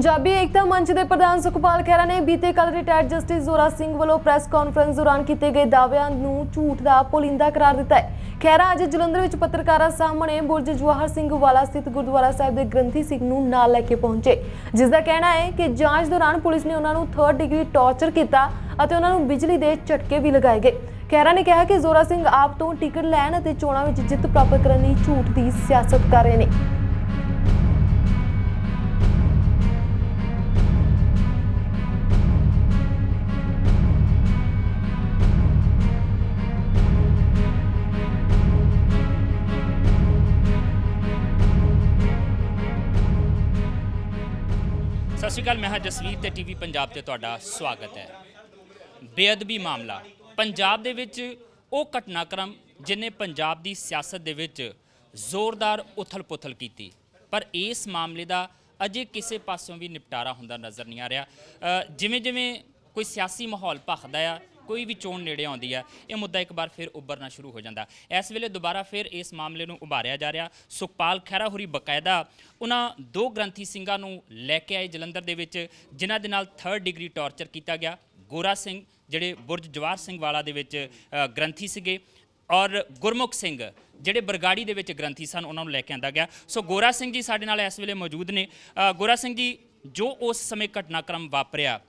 ਪੰਜਾਬੀ ਏਕਤਾ ਮੰਚ ਦੇ ਪ੍ਰਧਾਨ ਸੁਖਪਾਲ ਖਹਿਰਾ ਨੇ ਬੀਤੇ ਕੱਲ ਰਿਟਾਇਰਡ ਜਸਟਿਸ ਜ਼ੋਰਾ ਸਿੰਘ ਵੱਲੋਂ ਪ੍ਰੈਸ ਕਾਨਫਰੰਸ ਦੌਰਾਨ ਕੀਤੇ ਗਏ ਦਾਅਵਿਆਂ ਨੂੰ ਝੂਠ ਦਾ ਪੁਲਿੰਦਾ ਕਰਾਰ ਦਿੱਤਾ ਹੈ। ਖਹਿਰਾ ਅੱਜ ਜਲੰਧਰ ਵਿੱਚ ਪੱਤਰਕਾਰਾਂ ਸਾਹਮਣੇ ਬੁਰਜ ਜਵਾਹਰ ਸਿੰਘ ਵਾਲਾ ਸਥਿਤ ਗੁਰਦੁਆਰਾ ਸਾਹਿਬ ਦੇ ਗ੍ਰੰਥੀ ਸਿੰਘ ਨੂੰ ਨਾਲ ਲੈ ਕੇ ਪਹੁੰਚੇ ਜਿਸ ਦਾ ਕਹਿਣਾ ਹੈ ਕਿ ਜਾਂਚ ਦੌਰਾਨ ਪੁਲਿਸ ਨੇ ਉਹਨਾਂ ਨੂੰ 3rd ਡਿਗਰੀ ਟੌਰਚਰ ਕੀਤਾ ਅਤੇ ਉਹਨਾਂ ਨੂੰ ਬਿਜਲੀ ਦੇ ਝਟਕੇ ਵੀ ਲਗਾਏ ਗਏ। ਖਹਿਰਾ ਨੇ ਕਿਹਾ ਕਿ ਜ਼ੋਰਾ ਸਿੰਘ ਆਪ ਤੋਂ ਟਿਕਟ ਲੈਣ ਅਤੇ ਚੋਣਾਂ ਵਿੱਚ ਜਿੱਤ ਪ੍ਰਾਪਤ ਕਰਨ ਲਈ ਝੂਠ ਦੀ ਸਿਆਸਤ ਕਰ ਰਹੇ ਨੇ। ਸ਼੍ਰੀ ਅਕਾਲ, ਮੈਂ ਹਾਂ ਜਸਵੀਰ ਤੇ ਟੀਵੀ ਪੰਜਾਬ ਤੇ ਤੁਹਾਡਾ ਸਵਾਗਤ ਹੈ। ਬੇਅਦਬੀ ਮਾਮਲਾ। ਪੰਜਾਬ ਦੇ ਵਿੱਚ ਉਹ ਘਟਨਾਕ੍ਰਮ ਜਿਨੇ ਪੰਜਾਬ ਦੀ ਸਿਆਸਤ ਦੇ ਵਿੱਚ ਜ਼ੋਰਦਾਰ ਉਥਲ-ਪੁਥਲ ਕੀਤੀ। ਪਰ ਇਸ ਮਾਮਲੇ ਦਾ ਅਜੇ ਕਿਸੇ ਪਾਸਿਓਂ ਵੀ ਨਿਪਟਾਰਾ ਹੁੰਦਾ ਨਜ਼ਰ ਨਹੀਂ ਆ ਰਿਹਾ। ਜਿਵੇਂ-ਜਿਵੇਂ ਕੋਈ ਸਿਆਸੀ ਮਾਹੌਲ ਭਖਦਾ ਆ ਕੋਈ ਵੀ ਚੋਣ ਨੇੜੇ ਆਉਂਦੀ ਆ ਇਹ ਮੁੱਦਾ ਇੱਕ ਵਾਰ ਫਿਰ ਉੱਭਰਨਾ ਸ਼ੁਰੂ ਹੋ ਜਾਂਦਾ। ਇਸ ਵੇਲੇ ਦੁਬਾਰਾ ਫਿਰ ਇਸ ਮਾਮਲੇ ਨੂੰ ਉਭਾਰਿਆ ਜਾ ਰਿਹਾ। ਸੁਖਪਾਲ ਖਹਿਰਾ ਹੋਰੀ ਬਕਾਇਦਾ ਉਹਨਾਂ ਦੋ ਗ੍ਰੰਥੀ ਸਿੰਘਾਂ ਨੂੰ ਲੈ ਕੇ ਆਏ ਜਲੰਧਰ ਦੇ ਵਿੱਚ ਜਿਨ੍ਹਾਂ ਦੇ ਨਾਲ 3rd ਡਿਗਰੀ ਟੌਰਚਰ ਕੀਤਾ ਗਿਆ। ਗੋਰਾ ਸਿੰਘ ਜਿਹੜੇ ਬੁਰਜ ਜਵਾਰ ਸਿੰਘ ਵਾਲਾ ਦੇ ਵਿੱਚ ਅ, ਗ੍ਰੰਥੀ ਸੀਗੇ ਔਰ ਗੁਰਮੁਖ ਸਿੰਘ ਜਿਹੜੇ ਬਰਗਾੜੀ ਦੇ ਵਿੱਚ ਗ੍ਰੰਥੀ ਸਨ ਉਹਨਾਂ ਨੂੰ ਲੈ ਕੇ ਆਂਦਾ ਗਿਆ। ਸੋ ਗੋਰਾ ਸਿੰਘ ਜੀ ਸਾਡੇ ਨਾਲ ਇਸ ਵੇਲੇ ਮੌਜੂਦ ਨੇ। ਅ, ਗੋਰਾ ਸਿੰਘ ਜੀ ਜੋ ਉਸ ਸਮੇਂ ਘਟਨਾਕ੍ਰਮ ਵਾਪਰਿਆ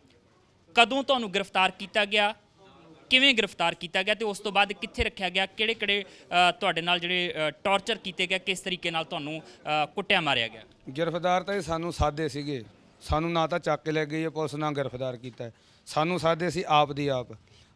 ਕਦੋਂ ਤੁਹਾਨੂੰ ਗ੍ਰਿਫਤਾਰ ਕੀਤਾ ਗਿਆ? ਕਿਵੇਂ ਗ੍ਰਿਫਤਾਰ ਕੀਤਾ ਗਿਆ ਤੇ ਉਸ ਤੋਂ ਬਾਅਦ ਕਿੱਥੇ ਰੱਖਿਆ ਗਿਆ? ਕਿਹੜੇ ਕਿਹੜੇ ਤੁਹਾਡੇ ਨਾਲ ਜਿਹੜੇ ਟੌਰਚਰ ਕੀਤੇ ਗਏ, ਕਿਸ ਤਰੀਕੇ ਨਾਲ ਤੁਹਾਨੂੰ ਕੁੱਟਿਆ ਮਾਰਿਆ ਗਿਆ? ਗ੍ਰਿਫਤਾਰ ਤਾਂ ਸਾਨੂੰ ਸਾਦੇ ਸੀਗੇ। ਸਾਨੂੰ ਨਾ ਤਾਂ ਚੱਕ ਕੇ ਲੈ ਗਈ ਹੈ ਪੁਲਿਸ, ਨਾ ਗ੍ਰਿਫਤਾਰ ਕੀਤਾ। ਸਾਨੂੰ ਸਾਦੇ ਸੀ ਆਪ ਦੀ ਆਪ।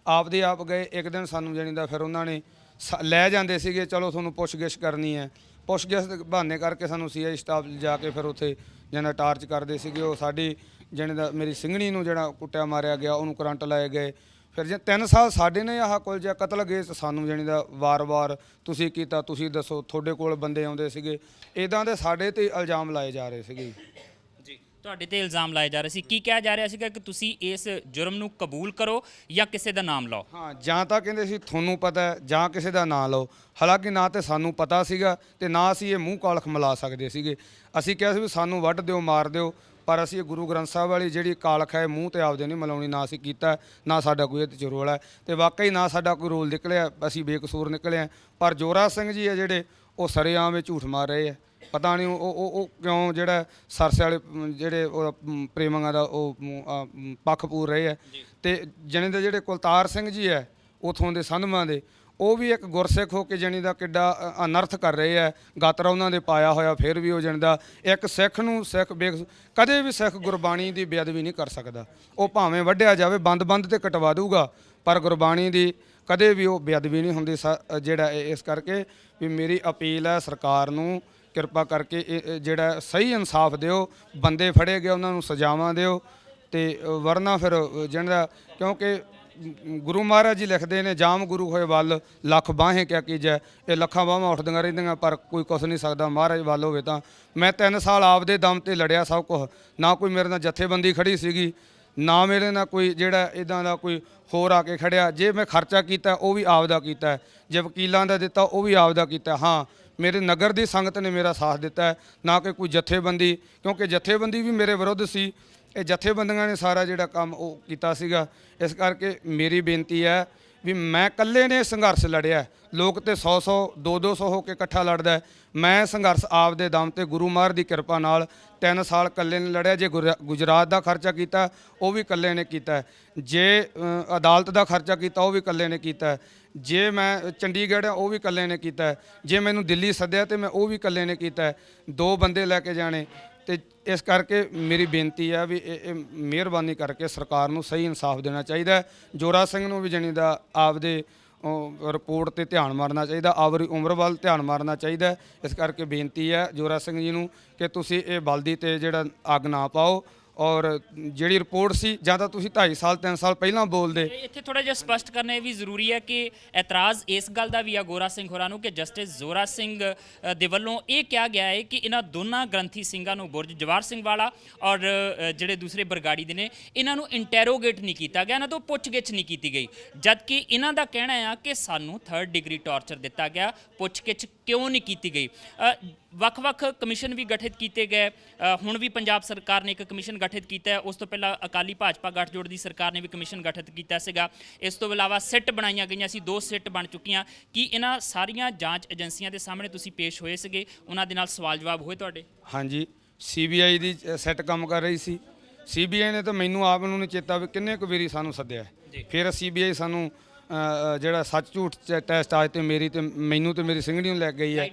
ਆਪ ਦੀ ਆਪ ਗਏ, ਇੱਕ ਦਿਨ ਸਾਨੂੰ ਜਾਣੀ ਦਾ ਫਿਰ ਉਹਨਾਂ ਨੇ ਸ- ਲੈ ਜਾਂਦੇ ਸੀਗੇ, ਚਲੋ ਤੁਹਾਨੂੰ ਪੁੱਛਗਿੱਛ ਕਰਨੀ ਹੈ। ਪੁੱਛਗਿੱਛ ਬਹਾਨੇ ਕਰਕੇ ਸਾਨੂੰ ਸੀਆਈ ਸਟਾਫ ਜਾ ਕੇ ਫਿਰ ਉੱਥੇ ਜਿਹਨਾਂ ਟਾਰਚ ਕਰਦੇ ਸੀਗੇ, ਉਹ ਸਾਡੀ ਜਾਣੀ ਦਾ ਮੇਰੀ ਸਿੰਘਣੀ ਨੂੰ ਜਿਹੜਾ ਕੁੱਟਿਆ ਮਾਰਿਆ ਗਿਆ, ਉਹਨੂੰ ਕਰੰਟ ਲਾਏ ਗਏ। ਫਿਰ ਜੇ 3 ਸਾਲ ਸਾਡੇ ਨੇ ਆਹ ਕੁਲ ਜਿਹਾ ਕਤਲ ਗਏ ਸਾਨੂੰ ਜਾਣੀ ਦਾ ਵਾਰ-ਵਾਰ ਤੁਸੀਂ ਕੀਤਾ ਤੁਸੀਂ ਦੱਸੋ ਤੁਹਾਡੇ ਕੋਲ ਬੰਦੇ ਆਉਂਦੇ ਸੀਗੇ। ਇਦਾਂ ਦੇ ਸਾਡੇ ਤੇ ਇਲਜ਼ਾਮ ਲਾਏ ਜਾ ਰਹੇ ਸੀਗੇ। ਜੀ ਤੁਹਾਡੇ ਤੇ ਇਲਜ਼ਾਮ ਲਾਏ ਜਾ ਰਹੇ ਸੀ। ਕੀ ਕਿਹਾ ਜਾ ਰਿਹਾ ਸੀਗਾ ਕਿ ਤੁਸੀਂ ਇਸ ਜੁਰਮ ਨੂੰ ਕਬੂਲ ਕਰੋ ਜਾਂ ਕਿਸੇ ਦਾ ਨਾਮ ਲਓ? ਹਾਂ ਜਾਂ ਤਾਂ ਕਹਿੰਦੇ ਸੀ ਤੁਹਾਨੂੰ ਪਤਾ ਹੈ ਜਾਂ ਕਿਸੇ ਦਾ ਨਾਂ ਲਓ। ਹਾਲਾਂਕਿ ਨਾ ਤੇ ਸਾਨੂੰ ਪਤਾ ਸੀਗਾ ਤੇ ਨਾ ਅਸੀਂ ਇਹ ਮੂੰਹ ਕਾਲਖ ਮਿਲਾ ਸਕਦੇ ਸੀਗੇ। ਅਸੀਂ ਕਿਹਾ ਸੀ ਵੀ ਸਾਨੂੰ ਵੱਢ ਦਿਓ ਮਾਰ ਦਿਓ। ਪਰ ਅਸੀਂ ਇਹ ਗੁਰੂ ਗ੍ਰੰਥ ਸਾਹਿਬ ਵਾਲੀ ਜਿਹੜੀ ਕਾਲਖ ਹੈ ਮੂੰਹ ਤੇ ਆਪਦੇ ਨਹੀਂ ਮਿਲਾਉਣੀ ਨਾ ਅਸੀਂ ਕੀਤਾ ਨਾ ਸਾਡਾ ਕੋਈ ਇਹਦੇ ਚ ਰੋਲ ਹੈ। ਤੇ ਵਾਕਈ ਨਾ ਸਾਡਾ ਕੋਈ ਰੋਲ ਨਿਕਲਿਆ ਅਸੀਂ ਬੇਕਸੂਰ ਨਿਕਲੇ ਹਾਂ। ਪਰ ਜੋਰਾ ਸਿੰਘ ਜੀ ਹੈ ਜਿਹੜੇ ਉਹ ਸਰੇਆਮ ਵਿੱਚ ਝੂਠ ਮਾਰ ਰਹੇ ਆ। ਪਤਾ ਨਹੀਂ ਉਹ ਉਹ ਉਹ ਕਿਉਂ ਜਿਹੜਾ ਸਰਸੇ ਵਾਲੇ ਜਿਹੜੇ ਉਹ ਅਮ, ਪ੍ਰੇਮੀਆਂ ਦਾ ਉਹ ਆ, ਪੱਖ ਪੂਰ ਰਹੇ ਆ। ਤੇ ਜਣੇ ਦੇ ਜਿਹੜੇ ਕੁਲਤਾਰ ਸਿੰਘ ਜੀ ਹੈ ਉਥੋਂ ਦੇ ਸੰਧਮਾਂ ਦੇ ਉਹ ਵੀ ਇੱਕ ਗੁਰਸਿੱਖ ਹੋ ਕੇ ਜਣੀ ਦਾ ਕਿੱਡਾ ਅ, ਅਨਰਥ ਕਰ ਰਹੇ ਆ। ਗਾਤਰਾ ਉਹਨਾਂ ਦੇ ਪਾਇਆ ਹੋਇਆ ਫਿਰ ਵੀ ਉਹ ਜਣੀ ਦਾ। ਇੱਕ ਸਿੱਖ ਨੂੰ ਸਿੱਖ ਬੇਕ ਕਦੇ ਵੀ ਸਿੱਖ ਗੁਰਬਾਣੀ ਦੀ ਬੇਅਦਬੀ ਨਹੀਂ ਕਰ ਸਕਦਾ। ਉਹ ਭਾਵੇਂ ਵੱਢਿਆ ਜਾਵੇ ਬੰਦ-ਬੰਦ ਤੇ ਕਟਵਾ ਦੂਗਾ ਪਰ ਗੁਰਬਾਣੀ ਦੀ ਕਦੇ ਵੀ ਉਹ ਬੇਅਦਬੀ ਨਹੀਂ ਹੁੰਦੀ ਸ- ਜਿਹੜਾ ਇਹ- ਇਸ ਕਰਕੇ ਵੀ ਮੇਰੀ ਅਪੀਲ ਹੈ ਸਰਕਾਰ ਨੂੰ ਕਿਰਪਾ ਕਰਕੇ ਇਹ ਇਹ ਜਿਹੜਾ ਸਹੀ ਇਨਸਾਫ ਦਿਓ ਬੰਦੇ ਫੜੇ ਗਏ ਉਹਨਾਂ ਨੂੰ ਸਜ਼ਾਵਾਂ ਦਿਓ ਤੇ ਅ, ਵਰਨਾ ਫਿਰ ਅ, ਜਿਹੜਾ ਕਿਉਂਕਿ ਗੁਰੂ ਮਹਾਰਾਜ ਜੀ ਲਿਖਦੇ ਨੇ, ਜਾਮ ਗੁਰੂ ਹੋਏ ਵੱਲ, ਲੱਖ ਬਾਹੇ ਕਿਆ ਕੀਜੈ ਇਹ ਲੱਖਾਂ ਬਾਹਾਂ ਉੱਠਦੀਆਂ ਰਹਿੰਦੀਆਂ, ਪਰ ਕੋਈ ਕੁਛ ਨਹੀਂ ਸਕਦਾ। ਮਹਾਰਾਜ ਵੱਲ ਹੋਵੇ ਤਾਂ ਮੈਂ 3 ਸਾਲ ਆਪਦੇ ਦਮ ਤੇ ਲੜਿਆ ਸਭ ਕੁਝ ਨਾ ਕੋਈ ਮੇਰੇ ਨਾਲ ਜਥੇਬੰਦੀ ਖੜੀ ਸੀਗੀ, ਨਾ ਮੇਰੇ ਨਾਲ ਕੋਈ ਜਿਹੜਾ ਇਦਾਂ ਦਾ ਕੋਈ ਹੋਰ ਆ ਕੇ ਖੜਿਆ। ਜੇ ਮੈਂ ਖਰਚਾ ਕੀਤਾ, ਉਹ ਵੀ ਆਪਦਾ ਕੀਤਾ। ਜੇ ਵਕੀਲਾਂ ਦਾ ਦਿੱਤਾ, ਉਹ ਵੀ ਆਪਦਾ ਕੀਤਾ। ਹਾਂ ਮੇਰੇ ਨਗਰ ਦੀ ਸੰਗਤ ਨੇ ਮੇਰਾ ਸਾਥ ਦਿੱਤਾ ਹੈ, ਨਾ ਕਿ ਕੋਈ ਜਥੇਬੰਦੀ ਕਿਉਂਕਿ ਜਥੇਬੰਦੀ ਵੀ ਮੇਰੇ ਵਿਰੁੱਧ ਸੀ। ਇਹ ਜਥੇਬੰਦੀਆਂ ਨੇ ਸਾਰਾ ਜਿਹੜਾ ਕੰਮ ਉਹ ਕੀਤਾ ਸੀਗਾ। ਇਸ ਕਰਕੇ ਮੇਰੀ ਬੇਨਤੀ ਹੈ ਵੀ ਮੈਂ ਇਕੱਲੇ ਨੇ ਸੰਘਰਸ਼ ਲੜਿਆ ਲੋਕ ਤੇ 100 100 2 200 ਹੋ ਕੇ ਇਕੱਠਾ ਲੜਦਾ ਮੈਂ ਸੰਘਰਸ਼ ਆਪਦੇ ਦਮ ਤੇ ਗੁਰੂ ਮਹਾਰ ਦੀ ਕਿਰਪਾ ਨਾਲ 3 ਸਾਲ ਇਕੱਲੇ ਨੇ ਲੜਿਆ। ਜੇ ਗੁਰ- ਗੁਜਰਾਤ ਦਾ ਖਰਚਾ ਕੀਤਾ ਉਹ ਵੀ ਇਕੱਲੇ ਨੇ ਕੀਤਾ ਜੇ ਅਦਾਲਤ ਦਾ ਖਰਚਾ ਕੀਤਾ ਉਹ ਵੀ ਇਕੱਲੇ ਨੇ ਕੀਤਾ ਜੇ ਮੈਂ ਚੰਡੀਗੜ੍ਹ ਆ ਉਹ ਵੀ ਇਕੱਲੇ ਨੇ ਕੀਤਾ ਹੈ। ਜੇ ਮੈਨੂੰ ਦਿੱਲੀ ਸੱਦਿਆ ਤੇ ਮੈਂ ਉਹ ਵੀ ਇਕੱਲੇ ਨੇ ਕੀਤਾ ਹੈ। ਦੋ ਬੰਦੇ ਲੈ ਕੇ ਜਾਣੇ ਤੇ ਇਸ ਕਰਕੇ ਮੇਰੀ ਬੇਨਤੀ ਹੈ ਵੀ ਇਹ ਇਹ ਮਿਹਰਬਾਨੀ ਕਰਕੇ ਸਰਕਾਰ ਨੂੰ ਸਹੀ ਇਨਸਾਫ ਦੇਣਾ ਚਾਹੀਦਾ ਹੈ। ਜੋਰਾ ਸਿੰਘ ਨੂੰ ਵੀ ਜਣੀ ਦਾ ਆਪਦੇ ਉਹ, ਰਿਪੋਰਟ ਤੇ ਧਿਆਨ ਮਾਰਨਾ ਚਾਹੀਦਾ ਆਵਰੀ ਉਮਰ ਵੱਲ ਧਿਆਨ ਮਾਰਨਾ ਚਾਹੀਦਾ ਹੈ। ਇਸ ਕਰਕੇ ਬੇਨਤੀ ਹੈ ਜੋਰਾ ਸਿੰਘ ਜੀ ਨੂੰ ਕਿ ਤੁਸੀਂ ਇਹ ਬਲਦੀ ਤੇ ਜਿਹੜਾ ਅੱਗ ਨਾ ਪਾਓ ਔਰ ਜਿਹੜੀ ਰਿਪੋਰਟ ਸੀ, ਜਾਂ ਤਾਂ ਤੁਸੀਂ 2.5 ਸਾਲ 3 ਸਾਲ ਪਹਿਲਾਂ ਬੋਲਦੇ। ਇੱਥੇ ਥੋੜਾ ਜਿਹਾ ਸਪਸ਼ਟ ਕਰਨਾ ਇਹ ਵੀ ਜ਼ਰੂਰੀ ਹੈ ਕਿ ਇਤਰਾਜ਼ ਇਸ ਗੱਲ ਦਾ ਵੀ ਆ ਗੋਰਾ ਸਿੰਘ ਹੋਰਾਂ ਨੂੰ ਕਿ ਜਸਟਿਸ ਜ਼ੋਰਾ ਸਿੰਘ ਦੇ ਵੱਲੋਂ ਇਹ ਕਿਹਾ ਗਿਆ ਹੈ ਕਿ ਇਹਨਾਂ ਦੋਨਾਂ ਗ੍ਰੰਥੀ ਸਿੰਘਾਂ ਨੂੰ ਬੁਰਜ ਜਵਾਰ ਸਿੰਘ ਵਾਲਾ ਔਰ ਜਿਹੜੇ ਦੂਸਰੇ ਬਰਗਾੜੀ ਦੇ ਨੇ, ਇਹਨਾਂ ਨੂੰ ਇੰਟਰੋਗੇਟ ਨਹੀਂ ਕੀਤਾ ਗਿਆ, ਇਹਨਾਂ ਤੋਂ ਪੁੱਛਗਿੱਛ ਨਹੀਂ ਕੀਤੀ ਗਈ। ਜਦਕਿ ਇਹਨਾਂ ਦਾ ਕਹਿਣਾ ਆ ਕਿ ਸਾਨੂੰ 3rd ਡਿਗਰੀ ਟੌਰਚਰ ਦਿੱਤਾ ਗਿਆ, ਪੁੱਛਗਿੱਛ ਕਿਉਂ ਨਹੀਂ ਕੀਤੀ ਗਈ? ਵੱਖ-ਵੱਖ ਕਮਿਸ਼ਨ ਵੀ ਗਠਿਤ ਕੀਤੇ ਗਏ ਹੁਣ ਵੀ ਪੰਜਾਬ ਸਰਕਾਰ ਨੇ ਇੱਕ ਕਮਿਸ਼ਨ ਗਠਿਤ ਕੀਤਾ ਹੈ। ਉਸ ਤੋਂ ਪਹਿਲਾਂ ਅਕਾਲੀ ਭਾਜਪਾ ਗੱਠਜੋੜ ਦੀ ਸਰਕਾਰ ਨੇ ਵੀ ਕਮਿਸ਼ਨ ਗਠਿਤ ਕੀਤਾ ਸੀਗਾ। ਇਸ ਤੋਂ ਇਲਾਵਾ ਸਿੱਟ ਬਣਾਈਆਂ ਗਈਆਂ ਸੀ। ਦੋ ਸਿੱਟ ਬਣ ਚੁੱਕੀਆਂ। ਕੀ ਇਹਨਾਂ ਸਾਰੀਆਂ ਜਾਂਚ ਏਜੰਸੀਆਂ ਦੇ ਸਾਹਮਣੇ ਤੁਸੀਂ ਪੇਸ਼ ਹੋਏ ਸੀਗੇ? ਉਹਨਾਂ ਦੇ ਨਾਲ ਸਵਾਲ ਜਵਾਬ ਹੋਏ ਤੁਹਾਡੇ? ਅ, ਸੀਬੀਆਈ ਦੀ ਸੈੱਟ ਕੰਮ ਕਰ ਰਹੀ ਸੀ। ਸੀਬੀਆਈ ਨੇ ਤਾਂ ਮੈਨੂੰ ਆਪ ਨੂੰ ਨਹੀਂ ਚੇਤਾ ਵੀ ਕਿੰਨੇ ਕੁ ਵਾਰੀ ਸਾਨੂੰ ਸੱਦਿਆ। ਫਿਰ ਸੀਬੀਆਈ ਸਾਨੂੰ ਜਿਹੜਾ ਸੱਚ ਝੂਠ ਟੈਸਟ ਆਜ ਤੇ ਮੇਰੀ ਤੇ ਮੈਨੂੰ ਤੇ ਮੇਰੀ ਸਿੰਗੜੀ ਨੂੰ ਲੈ ਕੇ ਗਈ ਹੈ।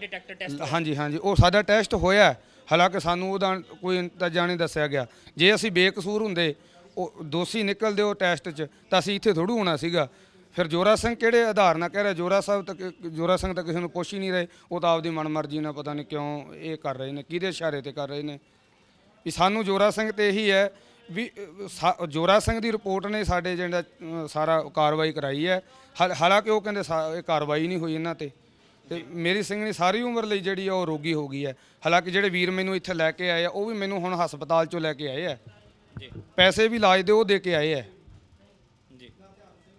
ਹਾਂਜੀ ਹਾਂਜੀ। ਉਹ ਸਾਡਾ ਟੈਸਟ ਹੋਇਆ। ਹਾਲਾਂਕਿ ਸਾਨੂੰ ਉਹਦਾ ਕੋਈ ਇੰਤਜਾ ਨਹੀਂ ਦੱਸਿਆ ਗਿਆ। ਜੇ ਅਸੀਂ ਬੇਕਸੂਰ ਹੁੰਦੇ, ਉਹ ਦੋਸ਼ੀ ਨਿਕਲਦੇ ਉਹ ਟੈਸਟ 'ਚ, ਤਾਂ ਅਸੀਂ ਇੱਥੇ ਥੋੜੂ ਹੋਣਾ ਸੀਗਾ। ਫਿਰ ਜੋਰਾ ਸਿੰਘ ਕਿਹੜੇ ਆਧਾਰ ਨਾਲ ਕਹਿ ਰਿਹਾ? ਜੋਰਾ ਸਾਹਿਬ ਤੱਕ ਜੋਰਾ ਸਿੰਘ ਤਾਂ ਕਿਸੇ ਨੂੰ ਪੁੱਛ ਹੀ ਨਹੀਂ ਰਹੇ। ਉਹ ਤਾਂ ਆਪਦੀ ਮਨਮਰਜ਼ੀ ਨਾਲ ਪਤਾ ਨਹੀਂ ਕਿਉਂ ਇਹ ਕਰ ਰਹੇ ਨੇ, ਕਿਹਦੇ ਇਸ਼ਾਰੇ ਤੇ ਕਰ ਰਹੇ ਨੇ। ਵੀ ਸਾਨੂੰ ਜੋਰਾ ਸਿੰਘ ਤੇ ਇਹੀ ਹੈ ਵੀ ਸਾ- ਜੋਰਾ ਸਿੰਘ ਦੀ ਰਿਪੋਰਟ ਨੇ ਸਾਡੇ ਜਿਹੜਾ ਸਾਰਾ ਕਾਰਵਾਈ ਕਰਾਈ ਹੈ। ਹਾਲ- ਹਾਲਾਂਕਿ ਉਹ ਕਹਿੰਦੇ ਸਾ- ਇਹ ਕਾਰਵਾਈ ਨਹੀਂ ਹੋਈ ਇਹਨਾਂ ਤੇ। ਤੇ ਮੇਰੀ ਸਿੰਘਣੀ ਸਾਰੀ ਉਮਰ ਲਈ ਜਿਹੜੀ ਆ ਉਹ ਰੋਗੀ ਹੋ ਗਈ ਹੈ। ਹਾਲਾਂਕਿ ਜਿਹੜੇ ਵੀਰ ਮੈਨੂੰ ਇੱਥੇ ਲੈ ਕੇ ਆਏ ਆ ਉਹ ਵੀ ਮੈਨੂੰ ਹੁਣ ਹਸਪਤਾਲ ਚੋਂ ਲੈ ਕੇ ਆਏ ਆ। ਜੀ। ਪੈਸੇ ਵੀ ਇਲਾਜ ਦੇ ਉਹ ਦੇ ਕੇ ਆਏ ਆ। ਜੀ।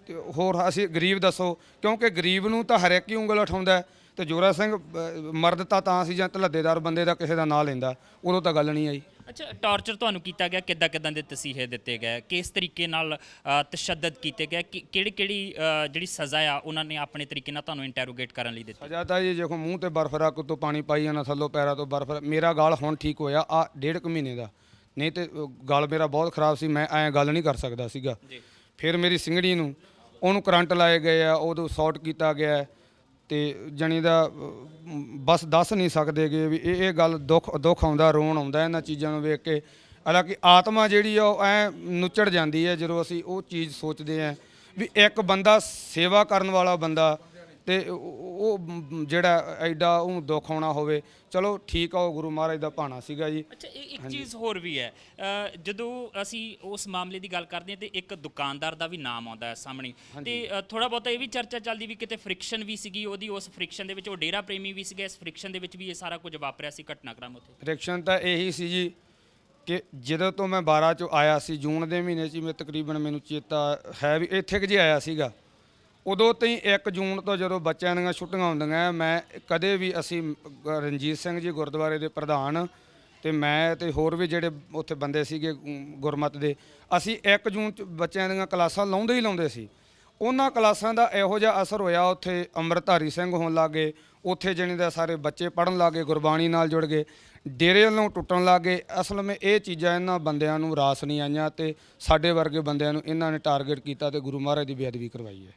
ਤੇ ਹੋਰ ਅਸੀਂ ਗਰੀਬ ਦੱਸੋ ਕਿਉਂਕਿ ਗਰੀਬ ਨੂੰ ਤਾਂ ਹਰ ਇੱਕ ਹੀ ਉਂਗਲ ਉਠਾਉਂਦਾ ਤੇ ਜੋਰਾ ਸਿੰਘ ਮਰਦ ਤਾਂ ਤਾਂ ਸੀ ਜਾਂ ਧਲੱਦੇਦਾਰ ਬੰਦੇ ਦਾ ਕਿਸੇ ਦਾ ਨਾਂ ਲੈਂਦਾ ਉਦੋਂ ਤਾਂ ਗੱਲ ਨਹੀਂ ਆਈ। ਅੱਛਾ ਟਾਰਚਰ ਤੁਹਾਨੂੰ ਕੀਤਾ ਗਿਆ? ਕਿੱਦਾਂ ਕਿੱਦਾਂ ਦੇ ਤਸੀਹੇ ਦਿੱਤੇ ਗਏ? ਕਿਸ ਤਰੀਕੇ ਨਾਲ ਅ, ਤਸ਼ੱਦਦ ਕੀਤੇ ਗਏ? ਕਿਹੜੀ ਕਿਹੜੀ ਅ, ਜਿਹੜੀ ਸਜ਼ਾ ਆ ਉਹਨਾਂ ਨੇ ਆਪਣੇ ਤਰੀਕੇ ਨਾਲ ਤੁਹਾਨੂੰ ਇੰਟਰੋਗੇਟ ਕਰਨ ਲਈ ਦਿੱਤੀ? ਸਜ਼ਾ ਤਾਂ ਜੀ ਦੇਖੋ ਮੂੰਹ ਤੇ ਬਰਫ਼ ਰੱਖ ਤੋਂ ਪਾਣੀ ਪਾਈ ਜਾਣਾ ਥੱਲੋਂ ਪੈਰਾਂ ਤੋਂ ਬਰਫ਼ ਮੇਰਾ ਗਾਲ ਹੁਣ ਠੀਕ ਹੋਇਆ ਆ ਡੇਢ ਕੁ ਮਹੀਨੇ ਦਾ। ਨਹੀਂ ਤੇ ਅ, ਗਲ ਮੇਰਾ ਬਹੁਤ ਖਰਾਬ ਸੀ ਮੈਂ ਐਂ ਗੱਲ ਨਹੀਂ ਕਰ ਸਕਦਾ ਸੀਗਾ। ਜੀ। ਫਿਰ ਮੇਰੀ ਸਿੰਗੜੀ ਨੂੰ ਉਹਨੂੰ ਕਰੰਟ ਲਾਏ ਗਏ ਆ ਉਦੋਂ ਸ਼ਾਰਟ ਕੀਤਾ ਗਿਆ। ਹੈ ਤੇ ਜਣੀ ਦਾ ਬਸ ਦੱਸ ਨਹੀਂ ਸਕਦੇਗੇ ਵੀ ਇਹ ਇਹ ਗੱਲ ਦੁੱਖ ਦੁੱਖ ਆਉਂਦਾ, ਰੋਣ ਆਉਂਦਾ ਇਹਨਾਂ ਚੀਜ਼ਾਂ ਨੂੰ ਵੇਖ ਕੇ। ਹਾਲਾਂਕਿ ਆਤਮਾ ਜਿਹੜੀ ਆ ਉਹ ਐ ਨੁੱਚੜ ਜਾਂਦੀ ਹੈ ਜਦੋਂ ਅਸੀਂ ਉਹ ਚੀਜ਼ ਸੋਚਦੇ ਆ ਵੀ ਇੱਕ ਬੰਦਾ ਸੇਵਾ ਕਰਨ ਵਾਲਾ ਬੰਦਾ ਤੇ ਉਹ ਉਹ ਜਿਹੜਾ ਐਡਾ ਉਹਨੂੰ ਦੁੱਖ ਆਉਣਾ ਹੋਵੇ ਚਲੋ ਠੀਕ ਆ ਉਹ ਗੁਰੂ ਮਹਾਰਾਜ ਦਾ ਭਾਣਾ ਸੀਗਾ ਜੀ। ਅੱਛਾ ਇਹ ਇੱਕ ਚੀਜ਼ ਹੋਰ ਵੀ ਹੈ। ਅ, ਜਦੋਂ ਅਸੀਂ ਉਸ ਮਾਮਲੇ ਦੀ ਗੱਲ ਕਰਦੇ ਹਾਂ ਤੇ ਇੱਕ ਦੁਕਾਨਦਾਰ ਦਾ ਵੀ ਨਾਮ ਆਉਂਦਾ ਹੈ ਸਾਹਮਣੇ। ਤੇ ਥੋੜਾ ਬਹੁਤਾ ਇਹ ਵੀ ਚਰਚਾ ਚੱਲਦੀ ਵੀ ਕਿਤੇ ਫ੍ਰਿਕਸ਼ਨ ਵੀ ਸੀਗੀ ਉਹਦੀ ਉਸ ਫ੍ਰਿਕਸ਼ਨ ਦੇ ਵਿੱਚ ਉਹ ਡੇਰਾ ਪ੍ਰੇਮੀ ਵੀ ਸੀਗਾ ਇਸ ਫ੍ਰਿਕਸ਼ਨ ਦੇ ਵਿੱਚ ਵੀ ਇਹ ਸਾਰਾ ਕੁਝ ਵਾਪਰਿਆ ਸੀ ਘਟਨਾਕ੍ਰਮ ਉੱਥੇ? ਰਿਐਕਸ਼ਨ ਤਾਂ ਇਹੀ ਸੀ ਜੀ ਕਿ ਜਦੋਂ ਤੋਂ ਮੈਂ 12 ਚੋਂ ਆਇਆ ਸੀ ਜੂਨ ਦੇ ਮਹੀਨੇ 'ਚ ਹੀ ਮੈਂ ਤਕਰੀਬਨ ਮੈਨੂੰ ਚੇਤਾ ਹੈ ਵੀ ਇੱਥੇ ਕਿ ਜੇ ਆਇਆ ਸੀਗਾ। ਉਦੋਂ ਤੋਂ ਹੀ 1 ਜੂਨ ਤੋਂ ਜਦੋਂ ਬੱਚਿਆਂ ਦੀਆਂ ਛੁੱਟੀਆਂ ਹੁੰਦੀਆਂ ਮੈਂ ਕਦੇ ਵੀ ਅਸੀਂ ਰਣਜੀਤ ਸਿੰਘ ਜੀ ਗੁਰਦੁਆਰੇ ਦੇ ਪ੍ਰਧਾਨ ਤੇ ਮੈਂ ਤੇ ਹੋਰ ਵੀ ਜਿਹੜੇ ਉੱਥੇ ਬੰਦੇ ਸੀਗੇ ਅਮ, ਗੁਰਮਤ ਦੇ ਅਸੀਂ 1 ਜੂਨ 'ਚ ਬੱਚਿਆਂ ਦੀਆਂ ਕਲਾਸਾਂ ਲਾਉਂਦੇ ਹੀ ਲਾਉਂਦੇ ਸੀ। ਉਹਨਾਂ ਕਲਾਸਾਂ ਦਾ ਇਹੋ ਜਿਹਾ ਅਸਰ ਹੋਇਆ ਉੱਥੇ ਅੰਮ੍ਰਿਤਧਾਰੀ ਸਿੰਘ ਹੋਣ ਲੱਗੇ ਉੱਥੇ ਜਣੇ ਦਾ ਸਾਰੇ ਬੱਚੇ ਪੜਨ ਲੱਗੇ ਗੁਰਬਾਣੀ ਨਾਲ ਜੁੜ ਗਏ ਡੇਰੇ ਵੱਲੋਂ ਟੁੱਟਣ ਲੱਗੇ ਅਸਲ ਵਿੱਚ ਇਹ ਚੀਜ਼ਾਂ ਇਹਨਾਂ ਬੰਦਿਆਂ ਨੂੰ ਰਾਸ ਨਹੀਂ ਆਈਆਂ ਤੇ ਸਾਡੇ ਵਰਗੇ ਬੰਦਿਆਂ ਨੂੰ ਇਹਨਾਂ ਨੇ ਟਾਰਗੇਟ ਕੀਤਾ ਤੇ ਗੁਰੂ ਮਹਾਰਾਜ ਦੀ ਬੇਅਦਬੀ ਕਰਵਾਈ ਹੈ।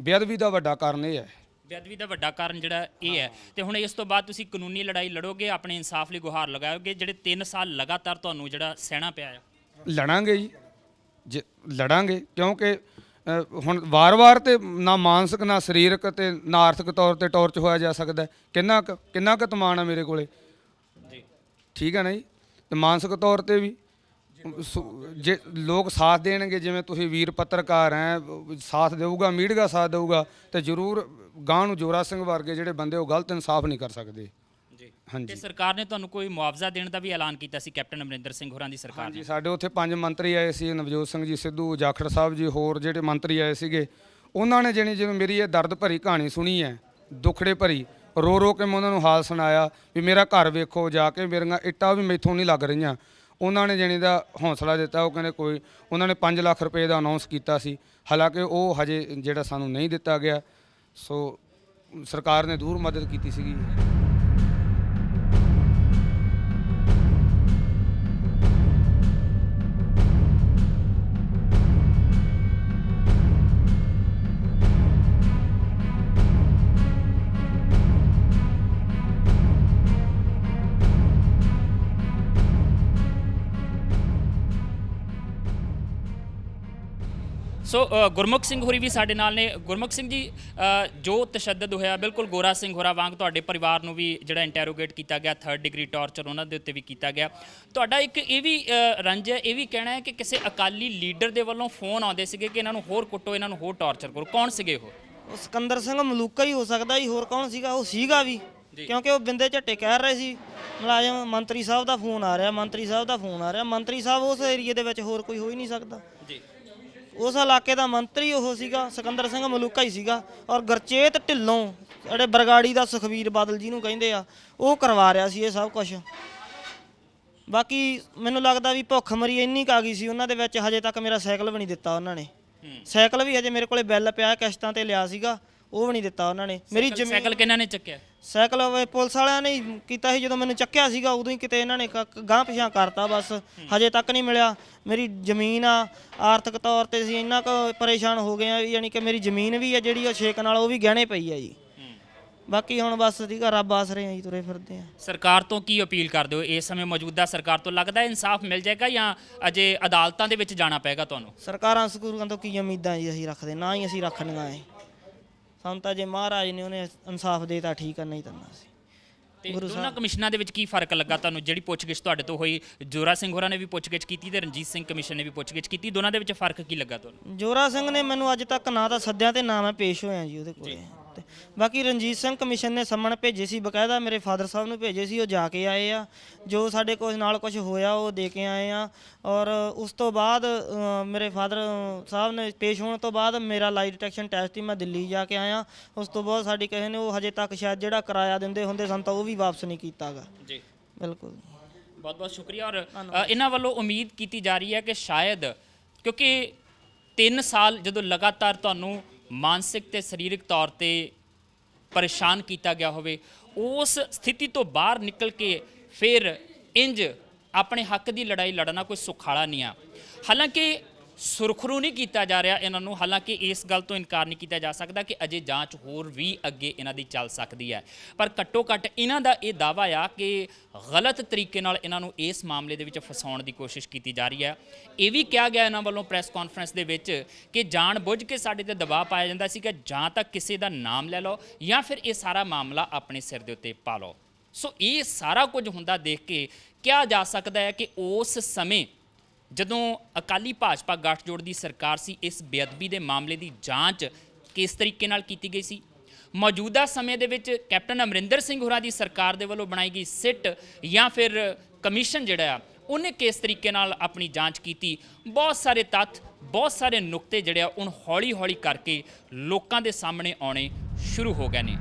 ਬੇਅਦਬੀ ਦਾ ਵੱਡਾ ਕਾਰਨ ਇਹ ਹੈ। ਬੇਅਦਬੀ ਦਾ ਵੱਡਾ ਕਾਰਨ ਜਿਹੜਾ ਇਹ ਹੈ। ਤੇ ਹੁਣ ਇਸ ਤੋਂ ਬਾਅਦ ਤੁਸੀਂ ਕਾਨੂੰਨੀ ਲੜਾਈ ਲੜੋਗੇ ਆਪਣੇ ਇਨਸਾਫ ਲਈ ਗੁਹਾਰ ਲਗਾਓਗੇ ਜਿਹੜੇ 3 ਸਾਲ ਲਗਾਤਾਰ ਤੁਹਾਨੂੰ ਜਿਹੜਾ ਸਹਿਣਾ ਪਿਆ ਆ। ਲੜਾਂਗੇ ਜੀ। ਜੇ ਲੜਾਂਗੇ ਕਿਉਂਕਿ ਅ, ਹੁਣ ਵਾਰ-ਵਾਰ ਤੇ ਨਾ ਮਾਨਸਿਕ ਨਾ ਸਰੀਰਕ ਤੇ ਨਾ ਆਰਥਿਕ ਤੌਰ ਤੇ ਟੌਰਚ ਹੋਇਆ ਜਾ ਸਕਦਾ ਹੈ। ਕਿੰਨਾ ਕੁ ਕਿੰਨਾ ਕੁ ਤਮਾਨ ਆ ਮੇਰੇ ਕੋਲੇ? ਜੀ। ਠੀਕ ਹੈ ਨਾ ਜੀ? ਤੇ ਮਾਨਸਿਕ ਤੌਰ ਤੇ ਵੀ ਸੁ- ਜੇ ਲੋਕ ਸਾਥ ਦੇਣਗੇ ਜਿਵੇਂ ਤੁਸੀਂ ਵੀਰ ਪੱਤਰਕਾਰ ਹੈ ਸਾਥ ਦੇਊਗਾ ਮੀਡੀਆ ਸਾਥ ਦੇਊਗਾ ਤੇ ਜ਼ਰੂਰ ਗਾਂ ਨੂੰ ਜੋਰਾ ਸਿੰਘ ਵਰਗੇ ਜਿਹੜੇ ਬੰਦੇ ਉਹ ਗਲਤ ਇਨਸਾਫ ਨਹੀਂ ਕਰ ਸਕਦੇ। ਜੀ। ਤੇ ਹਾਂਜੀ ਸਰਕਾਰ ਨੇ ਤੁਹਾਨੂੰ ਕੋਈ ਮੁਆਵਜ਼ਾ ਦੇਣ ਦਾ ਵੀ ਐਲਾਨ ਕੀਤਾ ਸੀ ਕੈਪਟਨ ਅਮਰਿੰਦਰ ਸਿੰਘ ਹੋਰਾਂ ਦੀ ਸਰਕਾਰ ਨੇ? ਹਾਂਜੀ ਸਾਡੇ ਉੱਥੇ ਪੰਜ ਮੰਤਰੀ ਆਏ ਸੀ ਨਵਜੋਤ ਸਿੰਘ ਜੀ ਸਿੱਧੂ ਜਾਖੜ ਸਾਹਿਬ ਜੀ ਹੋਰ ਜਿਹੜੇ ਮੰਤਰੀ ਆਏ ਸੀਗੇ ਉਹਨਾਂ ਨੇ ਜਿਹੜੀ ਜਿਵੇਂ ਮੇਰੀ ਇਹ ਦਰਦ ਭਰੀ ਕਹਾਣੀ ਸੁਣੀ ਹੈ ਦੁੱਖੜੇ ਭਰੀ ਰੋ ਰੋ ਕੇ ਮੈਂ ਉਹਨਾਂ ਨੂੰ ਹਾਲ ਸੁਣਾਇਆ ਵੀ ਮੇਰਾ ਘਰ ਵੇਖੋ ਜਾ ਕੇ ਮੇਰੀਆਂ ਇੱਟਾਂ ਵੀ ਮੈਥੋਂ ਨਹੀਂ ਲੱਗ ਰਹੀਆਂ। ਉਹਨਾਂ ਨੇ ਜਣੀ ਦਾ ਹੌਸਲਾ ਦਿੱਤਾ, ਉਹ ਕਹਿੰਦੇ ਕੋਈ, ਉਹਨਾਂ ਨੇ 5 ਲੱਖ ਰੁਪਏ ਦਾ ਅਨਾਉਂਸ ਕੀਤਾ ਸੀ। ਹਾਲਾਂਕਿ ਉਹ ਹਜੇ ਜਿਹੜਾ ਸਾਨੂੰ ਨਹੀਂ ਦਿੱਤਾ ਗਿਆ, ਸੋ ਸਰਕਾਰ ਨੇ ਦੂਰ ਮਦਦ ਕੀਤੀ ਸੀਗੀ। ਸੋ ਗੁਰਮੁਖ ਸਿੰਘ ਹੋਰੀ ਵੀ ਸਾਡੇ ਨਾਲ ਨੇ। ਗੁਰਮੁਖ ਸਿੰਘ ਜੀ ਅ, ਜੋ ਤਸ਼ੱਦਦ ਹੋਇਆ ਬਿਲਕੁਲ ਗੋਰਾ ਸਿੰਘ ਹੋਰਾ ਵਾਂਗ ਤੁਹਾਡੇ ਪਰਿਵਾਰ ਨੂੰ ਵੀ ਜਿਹੜਾ ਇੰਟਰੋਗੇਟ ਕੀਤਾ ਗਿਆ 3rd ਡਿਗਰੀ ਟਾਰਚਰ ਉਹਨਾਂ ਦੇ ਉੱਤੇ ਵੀ ਕੀਤਾ ਗਿਆ। ਤੁਹਾਡਾ ਇੱਕ ਇਹ ਵੀ ਅ, ਰੰਜ ਹੈ ਇਹ ਵੀ ਕਹਿਣਾ ਹੈ ਕਿ ਕਿਸੇ ਅਕਾਲੀ ਲੀਡਰ ਦੇ ਵੱਲੋਂ ਫੋਨ ਆਉਂਦੇ ਸੀਗੇ ਕਿ ਇਹਨਾਂ ਨੂੰ ਹੋਰ ਕੁੱਟੋ ਇਹਨਾਂ ਨੂੰ ਹੋਰ ਟਾਰਚਰ ਕਰੋ। ਕੌਣ ਸੀਗੇ ਉਹ? ਉਹ ਸਿਕੰਦਰ ਸਿੰਘ ਮਲੂਕਾ ਹੀ ਹੋ ਸਕਦਾ ਜੀ ਹੋਰ ਕੌਣ ਸੀਗਾ? ਉਹ ਸੀਗਾ ਵੀ। ਕਿਉਂਕਿ ਉਹ ਬਿੰਦੇ ਝੱਟੇ ਕਹਿ ਰਹੇ ਸੀ ਮੁਲਾਜ਼ਮ ਮੰਤਰੀ ਸਾਹਿਬ ਦਾ ਫੋਨ ਆ ਰਿਹਾ ਮੰਤਰੀ ਸਾਹਿਬ ਦਾ ਫੋਨ ਆ ਰਿਹਾ ਮੰਤਰੀ ਸਾਹਿਬ ਉਸ ਏਰੀਏ ਦੇ ਵਿੱਚ ਹੋਰ ਕੋਈ ਹੋ ਹੀ ਨਹੀਂ ਸਕਦਾ। ਜੀ। ਉਸ ਇਲਾਕੇ ਦਾ ਮੰਤਰੀ ਉਹ ਸੀਗਾ ਸਿਕੰਦਰ ਸਿੰਘ ਮਲੂਕਾ ਹੀ ਸੀਗਾ ਔਰ ਗਰਚੇਤ ਢਿੱਲੋਂ ਜਿਹੜੇ ਬਰਗਾੜੀ ਦਾ ਸੁਖਵੀਰ ਬਾਦਲ ਜੀ ਨੂੰ ਕਹਿੰਦੇ ਆ ਉਹ ਕਰਵਾ ਰਿਹਾ ਸੀ ਇਹ ਸਭ ਕੁਝ ਬਾਕੀ ਮੈਨੂੰ ਲੱਗਦਾ ਵੀ ਭੁੱਖ ਮਰੀ ਇੰਨੀ ਕੁ ਆ ਗਈ ਸੀ ਉਹਨਾਂ ਦੇ ਵਿੱਚ ਹਜੇ ਤੱਕ ਮੇਰਾ ਸਾਈਕਲ ਵੀ ਨਹੀਂ ਦਿੱਤਾ ਉਹਨਾਂ ਨੇ। ਸਾਈਕਲ ਵੀ ਹਜੇ ਮੇਰੇ ਕੋਲੇ ਬਿੱਲ ਪਿਆ ਕਿਸ਼ਤਾਂ ਤੇ ਲਿਆ ਸੀਗਾ ਉਹ ਵੀ ਨਹੀਂ ਦਿੱਤਾ ਉਹਨਾਂ ਨੇ। ਮੇਰੀ ਜ਼ਮੀਨ ਸਾਈਕਲ ਕਿਹਨਾਂ ਨੇ ਚੱਕਿਆ? ਸਾਈਕਲ ਉਹ ਪੁਲਿਸ ਵਾਲਿਆਂ ਨੇ ਹੀ ਕੀਤਾ ਸੀ ਜਦੋਂ ਮੈਨੂੰ ਚੱਕਿਆ ਸੀਗਾ ਉਦੋਂ ਹੀ ਕਿਤੇ ਇਹਨਾਂ ਨੇ ਕ- ਗਾਂਹ ਪਿਛਾਂ ਕਰਤਾ ਬਸ। ਹਜੇ ਤੱਕ ਨਹੀਂ ਮਿਲਿਆ। ਮੇਰੀ ਜ਼ਮੀਨ ਆ ਆਰਥਿਕ ਤੌਰ ਤੇ ਅਸੀਂ ਇੰਨਾ ਕੁ ਪਰੇਸ਼ਾਨ ਹੋ ਗਏ ਆ ਵੀ ਯਾਨੀ ਕਿ ਮੇਰੀ ਜ਼ਮੀਨ ਵੀ ਆ ਜਿਹੜੀ ਉਹ ਛੇਕ ਨਾਲ ਉਹ ਵੀ ਗਹਿਣੇ ਪਈ ਆ ਜੀ। ਬਾਕੀ ਹੁਣ ਬਸ ਠੀਕਾ ਰੱਬ ਆਸਰੇ ਆ ਜੀ ਤੁਰੇ ਫਿਰਦੇ ਆ। ਸਰਕਾਰ ਤੋਂ ਕੀ ਅਪੀਲ ਕਰਦੇ ਹੋ? ਇਸ ਸਮੇਂ ਮੌਜੂਦਾ ਸਰਕਾਰ ਤੋਂ ਲੱਗਦਾ ਹੈ ਇਨਸਾਫ ਮਿਲ ਜਾਏਗਾ ਜਾਂ ਅਜੇ ਅਦਾਲਤਾਂ ਦੇ ਵਿੱਚ ਜਾਣਾ ਪਏਗਾ ਤੁਹਾਨੂੰ? ਸਰਕਾਰਾਂ ਸਕੂਲਾਂ ਤੋਂ ਕੀ ਉਮੀਦਾਂ ਜੀ ਅਸੀਂ ਰੱਖਦੇ ਨਾ ਹੀ ਅਸੀਂ ਰੱਖਣੀਆਂ ਏ ਸਾਨੂੰ ਤਾਂ ਜੇ ਮਹਾਰਾਜ ਨੇ ਉਹਨੇ ਇਨਸਾਫ ਦੇਤਾ ਠੀਕ ਆ ਨਹੀਂ ਤਾਂ ਨਾ ਸੀ। ਤੇ ਦੋਨਾਂ ਕਮਿਸ਼ਨਾਂ ਦੇ ਵਿੱਚ ਕੀ ਫ਼ਰਕ ਲੱਗਾ ਤੁਹਾਨੂੰ? ਜਿਹੜੀ ਪੁੱਛਗਿੱਛ ਤੁਹਾਡੇ ਤੋਂ ਹੋਈ ਜੋਰਾ ਸਿੰਘ ਹੋਰਾਂ ਨੇ ਵੀ ਪੁੱਛਗਿੱਛ ਕੀਤੀ ਤੇ ਰਣਜੀਤ ਸਿੰਘ ਕਮਿਸ਼ਨ ਨੇ ਵੀ ਪੁੱਛਗਿੱਛ ਕੀਤੀ ਦੋਨਾਂ ਦੇ ਵਿੱਚ ਫ਼ਰਕ ਕੀ ਲੱਗਾ ਤੁਹਾਨੂੰ? ਜੋਰਾ ਸਿੰਘ ਨੇ ਮੈਨੂੰ ਅੱਜ ਤੱਕ ਨਾ ਤਾਂ ਸੱਦਿਆ ਤੇ ਨਾ ਮੈਂ ਪੇਸ਼ ਹੋਇਆ ਜੀ ਉਹਦੇ ਕੋਲੇ। ਤੇ। ਬਾਕੀ ਰਣਜੀਤ ਸਿੰਘ ਕਮਿਸ਼ਨ ਨੇ ਸੰਮਣ ਭੇਜੇ ਸੀ ਬਕਾਇਦਾ ਮੇਰੇ ਫਾਦਰ ਸਾਹਿਬ ਨੂੰ ਭੇਜੇ ਸੀ ਉਹ ਜਾ ਕੇ ਆਏ ਆ। ਜੋ ਸਾਡੇ ਕੋਲ ਨਾਲ ਕੁਝ ਹੋਇਆ ਉਹ ਦੇ ਕੇ ਆਏ ਆ। ਔਰ ਉਸ ਤੋਂ ਬਾਅਦ ਅ, ਮੇਰੇ ਫਾਦਰ ਸਾਹਿਬ ਨੇ ਪੇਸ਼ ਹੋਣ ਤੋਂ ਬਾਅਦ ਮੇਰਾ ਲਾਈ ਡਿਟੈਕਸ਼ਨ ਟੈਸਟ ਹੀ ਮੈਂ ਦਿੱਲੀ ਜਾ ਕੇ ਆਇਆ। ਉਸ ਤੋਂ ਬਾਅਦ ਸਾਡੀ ਕਿਸੇ ਨੇ ਉਹ ਹਜੇ ਤੱਕ ਸ਼ਾਇਦ ਜਿਹੜਾ ਕਿਰਾਇਆ ਦਿੰਦੇ ਹੁੰਦੇ ਸਨ ਤਾਂ ਉਹ ਵੀ ਵਾਪਸ ਨਹੀਂ ਕੀਤਾਗਾ। ਜੀ। ਬਿਲਕੁਲ ਬਹੁਤ ਬਹੁਤ ਸ਼ੁਕਰੀਆ। ਔਰ ਅ, ਇਹਨਾਂ ਵੱਲੋਂ ਉਮੀਦ ਕੀਤੀ ਜਾ ਰਹੀ ਹੈ ਕਿ ਸ਼ਾਇਦ ਕਿਉਂਕਿ 3 ਸਾਲ ਜਦੋਂ ਲਗਾਤਾਰ ਤੁਹਾਨੂੰ ਮਾਨਸਿਕ ਤੇ ਸਰੀਰਕ ਤੌਰ ਤੇ ਪਰੇਸ਼ਾਨ ਕੀਤਾ ਗਿਆ ਹੋਵੇ, ਉਸ ਸਥਿਤੀ ਤੋਂ ਬਾਹਰ ਨਿਕਲ ਕੇ ਫਿਰ ਇੰਜ ਆਪਣੇ ਹੱਕ ਦੀ ਲੜਾਈ ਲੜਨਾ ਕੋਈ ਸੁਖਾਲਾ ਨਹੀਂ ਆ। ਹਾਲਾਂਕਿ ਸੁਰਖਰੂ ਨਹੀਂ ਕੀਤਾ ਜਾ ਰਿਹਾ ਇਹਨਾਂ ਨੂੰ, ਹਾਲਾਂਕਿ ਇਸ ਗੱਲ ਤੋਂ ਇਨਕਾਰ ਨਹੀਂ ਕੀਤਾ ਜਾ ਸਕਦਾ ਕਿ ਅਜੇ ਜਾਂਚ ਹੋਰ ਵੀ ਅੱਗੇ ਇਹਨਾਂ ਦੀ ਚੱਲ ਸਕਦੀ ਹੈ। ਪਰ ਘੱਟੋ ਘੱਟ ਇਹਨਾਂ ਦਾ ਇਹ ਦਾਵਾ ਆ ਕਿ ਗਲਤ ਤਰੀਕੇ ਨਾਲ ਇਹਨਾਂ ਨੂੰ ਇਸ ਮਾਮਲੇ ਦੇ ਵਿੱਚ ਫਸਾਉਣ ਦੀ ਕੋਸ਼ਿਸ਼ ਕੀਤੀ ਜਾ ਰਹੀ ਹੈ। ਇਹ ਵੀ ਕਿਹਾ ਗਿਆ ਇਹਨਾਂ ਵੱਲੋਂ ਪ੍ਰੈਸ ਕਾਨਫਰੰਸ ਦੇ ਵਿੱਚ ਕਿ ਜਾਣ ਬੁੱਝ ਕੇ ਸਾਡੇ ਤੇ ਦਬਾਅ ਪਾਇਆ ਜਾਂਦਾ ਸੀ ਕਿ ਜਾਂ ਤਾਂ ਕਿਸੇ ਦਾ ਨਾਮ ਲੈ ਲਓ ਜਾਂ ਫਿਰ ਇਹ ਸਾਰਾ ਮਾਮਲਾ ਆਪਣੇ ਸਿਰ ਦੇ ਉੱਤੇ ਪਾ ਲਓ। ਸੋ ਇਹ ਸਾਰਾ ਕੁਝ ਹੁੰਦਾ ਦੇਖ ਕੇ ਕਿਹਾ ਜਾ ਸਕਦਾ ਹੈ ਕਿ ਉਸ ਸਮੇਂ ਜਦੋਂ ਅਕਾਲੀ ਭਾਜਪਾ ਗੱਠਜੋੜ ਦੀ ਸਰਕਾਰ ਸੀ, ਇਸ ਬੇਅਦਬੀ ਦੇ ਮਾਮਲੇ ਦੀ ਜਾਂਚ ਕਿਸ ਤਰੀਕੇ ਨਾਲ ਕੀਤੀ ਗਈ ਸੀ? ਮੌਜੂਦਾ ਸਮੇਂ ਦੇ ਵਿੱਚ ਕੈਪਟਨ ਅਮਰਿੰਦਰ ਸਿੰਘ ਹੋਰਾਂ ਦੀ ਸਰਕਾਰ ਦੇ ਵੱਲੋਂ ਬਣਾਈ ਗਈ ਸਿੱਟ ਜਾਂ ਫਿਰ ਕਮਿਸ਼ਨ ਜਿਹੜਾ ਆ, ਉਹਨੇ ਕਿਸ ਤਰੀਕੇ ਨਾਲ ਆਪਣੀ ਜਾਂਚ ਕੀਤੀ? ਬਹੁਤ ਸਾਰੇ ਤੱਥ, ਬਹੁਤ ਸਾਰੇ ਨੁਕਤੇ ਜਿਹੜੇ ਆ, ਹੁਣ ਹੌਲੀ-ਹੌਲੀ ਕਰਕੇ ਲੋਕਾਂ ਦੇ ਸਾਹਮਣੇ ਆਉਣੇ ਸ਼ੁਰੂ ਹੋ ਗਏ ਨੇ।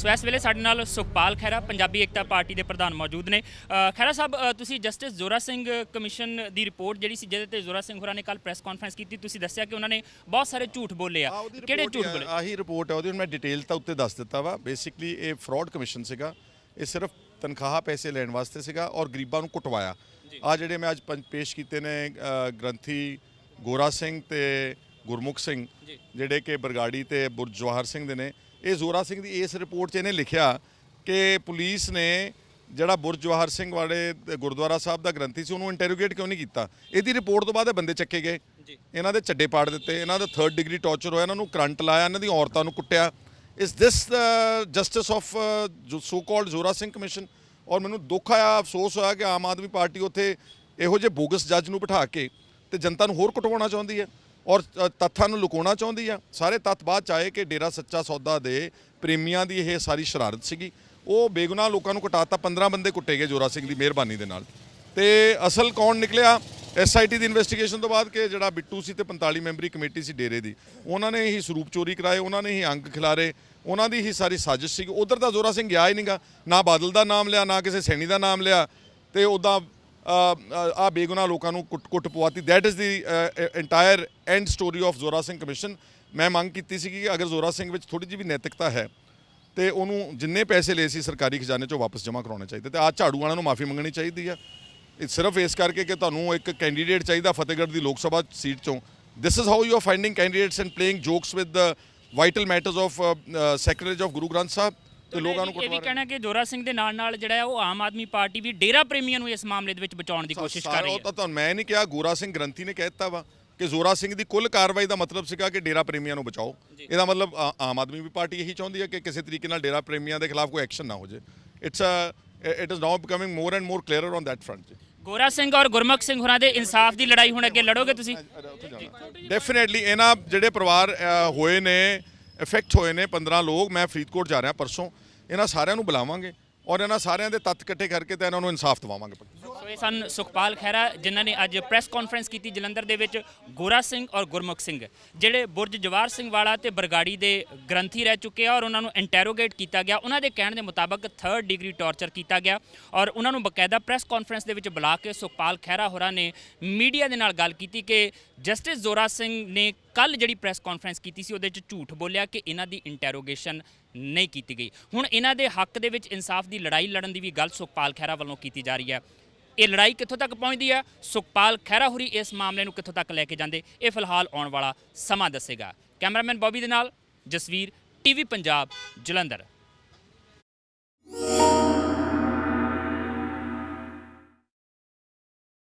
ਸੋ ਇਸ ਵੇਲੇ ਸਾਡੇ ਨਾਲ ਸੁਖਪਾਲ ਖਹਿਰਾ ਪੰਜਾਬੀ ਏਕਤਾ ਪਾਰਟੀ ਦੇ ਪ੍ਰਧਾਨ ਮੌਜੂਦ ਨੇ। ਅ, ਖਹਿਰਾ ਸਾਹਿਬ ਅ, ਤੁਸੀਂ ਜਸਟਿਸ ਜ਼ੋਰਾ ਸਿੰਘ ਕਮਿਸ਼ਨ ਦੀ ਰਿਪੋਰਟ ਜਿਹੜੀ ਸੀ ਜਿਹਦੇ ਤੇ ਜ਼ੋਰਾ ਸਿੰਘ ਹੋਰਾਂ ਨੇ ਕੱਲ ਪ੍ਰੈਸ ਕਾਨਫਰੰਸ ਕੀਤੀ ਤੁਸੀਂ ਦੱਸਿਆ ਕਿ ਉਹਨਾਂ ਨੇ ਬਹੁਤ ਸਾਰੇ ਝੂਠ ਬੋਲੇ ਆ। ਉਹਦੀ ਕਿਹੜੇ report ਝੂਠ ਹੀ ਆ, ਬੋਲੇ? ਆਹੀ ਰਿਪੋਰਟ ਹੈ ਉਹਦੀ ਹੁਣ ਮੈਂ ਡਿਟੇਲ ਤਾਂ ਉੱਤੇ ਦੱਸ ਦਿੱਤਾ ਵਾ। ਬੇਸਿਕਲੀ ਇਹ ਫਰਾਡ ਕਮਿਸ਼ਨ ਸੀਗਾ। ਇਹ ਸਿਰਫ ਤਨਖਾਹ ਪੈਸੇ ਲੈਣ ਵਾਸਤੇ ਸੀਗਾ ਔਰ ਗਰੀਬਾਂ ਨੂੰ ਕੁੱਟਵਾਇਆ। ਆ ਜਿਹੜੇ ਮੈਂ ਅੱਜ ਪੰਜ ਪੇਸ਼ ਕੀਤੇ ਨੇ ਅ, ਗ੍ਰੰਥੀ ਗੋਰਾ ਸਿੰਘ ਤੇ ਗੁਰਮੁਖ ਸਿੰਘ ਜਿਹੜੇ ਕਿ ਬਰਗਾੜੀ ਤੇ ਬੁਰਜ ਜਵਾਹਰ ਸਿੰਘ ਦੇ ਨੇ ਇਹ ਜ਼ੋਰਾ ਸਿੰਘ ਦੀ ਇਸ ਰਿਪੋਰਟ 'ਚ ਇਹਨੇ ਲਿਖਿਆ ਕਿ ਪੁਲਿਸ ਨੇ ਜਿਹੜਾ ਬੁਰਜ ਜਵਾਹਰ ਸਿੰਘ ਵਾਲੇ ਗੁਰਦੁਆਰਾ ਸਾਹਿਬ ਦਾ ਗ੍ਰੰਥੀ ਸੀ ਉਹਨੂੰ ਇੰਟਰੋਗੇਟ ਕਿਉਂ ਨਹੀਂ ਕੀਤਾ? ਇਹਦੀ ਰਿਪੋਰਟ ਤੋਂ ਬਾਅਦ ਇਹ ਬੰਦੇ ਚੱਕੇ ਗਏ। ਇਹਨਾਂ ਦੇ ਚੱਡੇ ਪਾੜ ਦਿੱਤੇ ਇਹਨਾਂ ਦਾ 3rd ਡਿਗਰੀ ਟਾਰਚਰ ਹੋਇਆ ਇਹਨਾਂ ਨੂੰ ਕਰੰਟ ਲਾਇਆ ਇਹਨਾਂ ਦੀ ਔਰਤਾਂ ਨੂੰ ਕੁੱਟਿਆ। ਇਸ ਦਿਸ ਜਸਟਿਸ ਆਫ ਜੋ so called Zora Singh commission ਔਰ ਮੈਨੂੰ ਦੁੱਖ ਆਇਆ ਅਫਸੋਸ ਹੋਇਆ ਕਿ ਆਮ ਆਦਮੀ ਪਾਰਟੀ ਉੱਥੇ ਇਹੋ ਜਿਹੇ ਬੋਗਸ ਜੱਜ ਨੂੰ ਬਿਠਾ ਕੇ ਤੇ ਜਨਤਾ ਨੂੰ ਹੋਰ ਕੁੱਟਵਾਉਣਾ ਚਾਹੁੰਦੀ ਹੈ। ਔਰ ਤੱਥਾਂ ਨੂੰ ਲੁਕਾਉਣਾ ਚਾਹੁੰਦੀ ਆ। ਸਾਰੇ ਤੱਥ ਬਾਅਦ ਚ ਆਏ ਕਿ ਡੇਰਾ ਸੱਚਾ ਸੌਦਾ ਦੇ ਪ੍ਰੇਮੀਆਂ ਦੀ ਇਹ ਸਾਰੀ ਸ਼ਰਾਰਤ ਸੀਗੀ। ਉਹ ਬੇਗੁਨਾਹ ਲੋਕਾਂ ਨੂੰ ਕਟਾਤਾ 15 ਬੰਦੇ ਕੁੱਟੇ ਗਏ ਜੋਰਾ ਸਿੰਘ ਦੀ ਮਿਹਰਬਾਨੀ ਦੇ ਨਾਲ। ਤੇ ਅਸਲ ਕੌਣ ਨਿਕਲਿਆ? ਐਸਆਈਟੀ ਦੀ ਇਨਵੈਸਟੀਗੇਸ਼ਨ ਤੋਂ ਬਾਅਦ ਕਿ ਜਿਹੜਾ ਬਿੱਟੂ ਸੀ ਤੇ 45 ਮੈਂਬਰੀ ਕਮੇਟੀ ਸੀ ਡੇਰੇ ਦੀ। ਉਹਨਾਂ ਨੇ ਹੀ ਸਰੂਪ ਚੋਰੀ ਕਰਾਏ, ਉਹਨਾਂ ਨੇ ਹੀ ਅੰਗ ਖਿਲਾਰੇ, ਉਹਨਾਂ ਦੀ ਹੀ ਸਾਰੀ ਸਾਜ਼ਿਸ਼ ਸੀ ਉਧਰ ਤਾਂ ਜ਼ੋਰਾ ਸਿੰਘ ਗਿਆ ਹੀ ਨਹੀਂਗਾ ਨਾ ਬਾਦਲ ਦਾ ਨਾਮ ਲਿਆ, ਨਾ ਕਿਸੇ ਸੈਣੀ ਦਾ ਨਾਮ ਲਿਆ। ਤੇ ਉਦਾਂ ਆ ਬੇਗੁਨਾਹ ਲੋਕਾਂ ਨੂੰ ਕੁੱਟ ਕੁੱਟ ਪਵਾਤੀ। That is the entire and story of Zora Singh commission. ਮੈਂ ਮੰਗ ਕੀਤੀ ਸੀ ਕਿ ਅਗਰ ਜ਼ੋਰਾ ਸਿੰਘ ਵਿੱਚ ਥੋੜੀ ਜਿਹੀ ਵੀ ਨੈਤਿਕਤਾ ਹੈ, ਤੇ ਉਹਨੂੰ ਜਿੰਨੇ ਪੈਸੇ ਲਏ ਸੀ ਸਰਕਾਰੀ ਖਜ਼ਾਨੇ ਚੋਂ ਵਾਪਸ ਜਮ੍ਹਾਂ ਕਰਾਉਣੇ ਚਾਹੀਦੇ ਤੇ ਆ ਝਾੜੂ ਵਾਲਿਆਂ ਨੂੰ ਮਾਫੀ ਮੰਗਣੀ ਚਾਹੀਦੀ ਆ ਇਹ ਸਿਰਫ ਇਸ ਕਰਕੇ ਕਿ ਤੁਹਾਨੂੰ ਇੱਕ ਕੈਂਡੀਡੇਟ ਚਾਹੀਦਾ ਫਤਿਹਗੜ੍ਹ ਦੀ ਲੋਕ ਸਭਾ ਸੀਟ ਚੋਂ। This is how you are finding candidates and playing jokes with vital matters of secretary of Guru Granth Sahib. ਤੇ ਲੋਕਾਂ ਨੂੰ ਇਹ ਵੀ ਕਹਿਣਾ ਕਿ ਜੋਰਾ ਸਿੰਘ ਦੇ ਨਾਲ ਨਾਲ ਜਿਹੜਾ ਉਹ ਆਮ ਆਦਮੀ ਪਾਰਟੀ ਵੀ ਡੇਰਾ ਪ੍ਰੇਮੀਆਂ ਨੂੰ ਇਸ ਮਾਮਲੇ ਦੇ ਵਿੱਚ ਬਚਾਉਣ ਦੀ ਕੋਸ਼ਿਸ਼ ਕਰ ਰਹੀ ਉਹ ਹੈ। ਤਾਂ ਤੁਹਾਨੂੰ ਮੈਂ ਨਹੀਂ ਕਿਹਾ ਗੋਰਾ ਸਿੰਘ ਗ੍ਰੰਥੀ ਨੇ ਕਹਿ ਦਿੱਤਾ ਵਾ ਕਿ ਜ਼ੋਰਾ ਸਿੰਘ ਦੀ ਕੁੱਲ ਕਾਰਵਾਈ ਦਾ ਮਤਲਬ ਸੀਗਾ ਕਿ ਡੇਰਾ ਪ੍ਰੇਮੀਆਂ ਨੂੰ ਬਚਾਓ। ਇਹਦਾ ਮਤਲਬ ਆਮ ਆਦਮੀ ਵੀ ਪਾਰਟੀ ਇਹੀ ਚਾਹੁੰਦੀ ਹੈ ਕਿ ਕਿਸੇ ਤਰੀਕੇ ਨਾਲ ਡੇਰਾ ਪ੍ਰੇਮੀਆਂ ਦੇ ਖਿਲਾਫ ਕੋਈ ਐਕਸ਼ਨ ਨਾ ਹੋ ਜੇ। It's a it is now becoming more and more clearer on that front Gora Singh or Gurmukh Singh ਹੋਰਾਂ ਦੇ ਇਨਸਾਫ ਦੀ ਲੜਾਈ ਹੁਣ ਅੱਗੇ ਲੜੋਗੇ ਤੁਸੀਂ? ਡੈਫੀਨਿਟਲੀ ਇਹਨਾਂ ਜਿਹੜੇ ਪਰਿਵਾਰ ਹੋਏ ਨੇ ਇਫੈਕਟ ਹੋਏ ਨੇ 15 ਲੋਕ ਮੈਂ ਫਰੀਦਕੋਟ ਜਾ ਰਿਹਾ ਪਰਸੋਂ ਇਹਨਾਂ ਸਾਰਿਆਂ ਨੂੰ ਬੁਲਾਵਾਂਗੇ। ਔਰ ਇਹਨਾਂ ਸਾਰਿਆਂ ਦੇ ਤੱਤ ਇਕੱਠੇ ਕਰਕੇ ਤਾਂ ਇਹਨਾਂ ਨੂੰ ਇਨਸਾਫ ਦਿਵਾਵਾਂਗੇ ਸੋ ਇਹ ਸਨ ਸੁਖਪਾਲ ਖਹਿਰਾ, ਜਿਨ੍ਹਾਂ ਨੇ ਅੱਜ ਪ੍ਰੈਸ ਕਾਨਫਰੰਸ ਕੀਤੀ ਜਲੰਧਰ ਦੇ ਵਿੱਚ ਗੋਰਾ ਸਿੰਘ ਔਰ ਗੁਰਮੁਖ ਸਿੰਘ, ਜਿਹੜੇ ਬੁਰਜ ਜਵਾਰ ਸਿੰਘ ਵਾਲਾ ਤੇ ਬਰਗਾੜੀ ਦੇ ਗ੍ਰੰਥੀ ਰਹਿ ਚੁੱਕੇ ਆ ਔਰ ਉਹਨਾਂ ਨੂੰ ਇੰਟਰੋਗੇਟ ਕੀਤਾ ਗਿਆ। ਉਹਨਾਂ ਦੇ ਕਹਿਣ ਦੇ ਮੁਤਾਬਕ 3rd ਡਿਗਰੀ ਟਾਰਚਰ ਕੀਤਾ ਗਿਆ ਔਰ ਉਹਨਾਂ ਨੂੰ ਬਕਾਇਦਾ ਪ੍ਰੈਸ ਕਾਨਫਰੰਸ ਦੇ ਵਿੱਚ ਬੁਲਾ ਕੇ ਸੁਖਪਾਲ ਖਹਿਰਾ ਹੋਰਾਂ ਨੇ ਮੀਡੀਆ ਦੇ ਨਾਲ ਗੱਲ ਕੀਤੀ ਕਿ ਜਸਟਿਸ ਜ਼ੋਰਾ ਸਿੰਘ ਨੇ ਕੱਲ ਜਿਹੜੀ ਪ੍ਰੈਸ ਕਾਨਫਰੰਸ ਕੀਤੀ ਸੀ ਉਹਦੇ 'ਚ ਝੂਠ ਬੋਲਿਆ ਕਿ ਇਹਨਾਂ ਦੀ ਇੰਟਰੋਗੇਸ਼ਨ ਨਹੀਂ ਕੀਤੀ ਗਈ। ਹੁਣ ਇਹਨਾਂ ਦੇ ਹੱਕ ਦੇ ਵਿੱਚ ਇਨਸਾਫ ਦੀ ਲੜਾਈ ਲੜਨ ਦੀ ਵੀ ਗੱਲ ਸੁਖਪਾਲ ਖਹਿਰਾ ਵੱਲੋਂ ਕੀਤੀ ਜਾ ਰਹੀ ਹੈ। ਇਹ ਲੜਾਈ ਕਿੱਥੋਂ ਤੱਕ ਪਹੁੰਚਦੀ ਹੈ? ਸੁਖਪਾਲ ਖਹਿਰਾ ਹੁਰੀ ਇਸ ਮਾਮਲੇ ਨੂੰ ਕਿੱਥੋਂ ਤੱਕ ਲੈ ਕੇ ਜਾਂਦੇ? ਇਹ ਫਿਲਹਾਲ ਆਉਣ ਵਾਲਾ ਸਮਾਂ ਦੱਸੇਗਾ। ਕੈਮਰਾਮੈਨ ਬੋਬੀ ਦੇ ਨਾਲ ਜਸਵੀਰ, ਟੀਵੀ ਪੰਜਾਬ, ਜਲੰਧਰ।